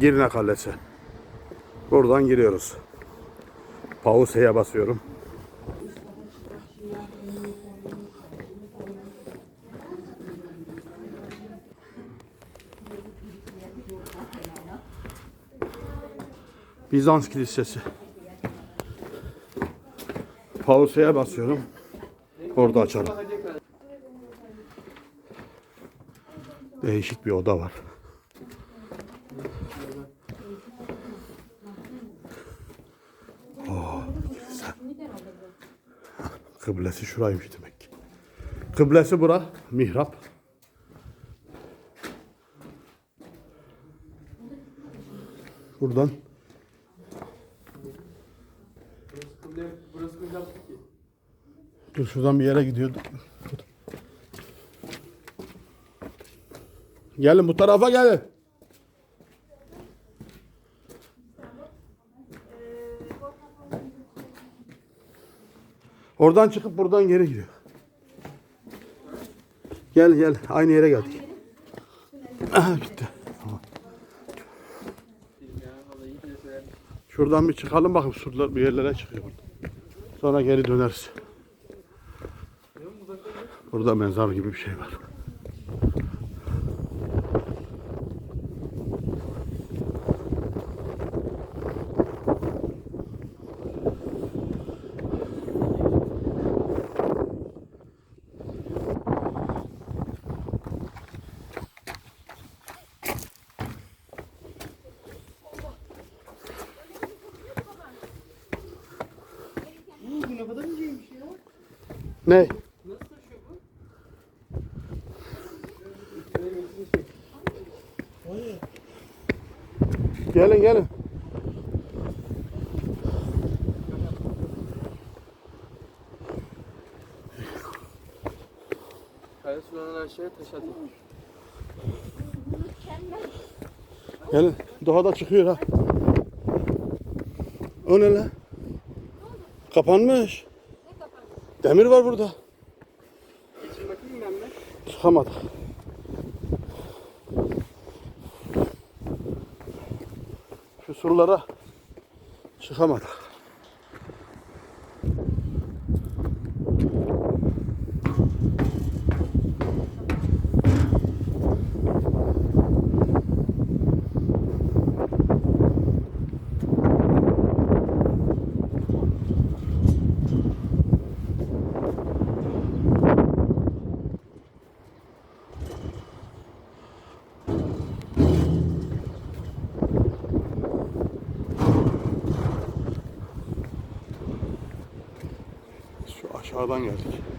Girne Kalesi. Buradan giriyoruz. Pause'ye basıyorum. Bizans Kilisesi. Pause'ye basıyorum. Orada açalım. Değişik bir oda var. Oo, kilise. Kıblesi şuraymış demek. Kıblesi bura, mihrap. Buradan. Dur şuradan bir yere gidiyorduk. Gelin bu tarafa gelin. Oradan çıkıp buradan geri gidiyor. Gel gel aynı yere geldik. Aha gitti. Şuradan bir çıkalım bakayım surlar bir yerlere çıkıyor. burada. Sonra geri döneriz. Burada mezar gibi bir şey var. Ne? Gelin gelin. Kaya sularından aşağıya taş atıyor. Gelin. Daha da çıkıyor ha. O ne lan? Kapanmış. Demir var burada. Geçin bakayım ben de. Çıkamadık. Şu surlara çıkamadık. Şu aşağıdan geldik.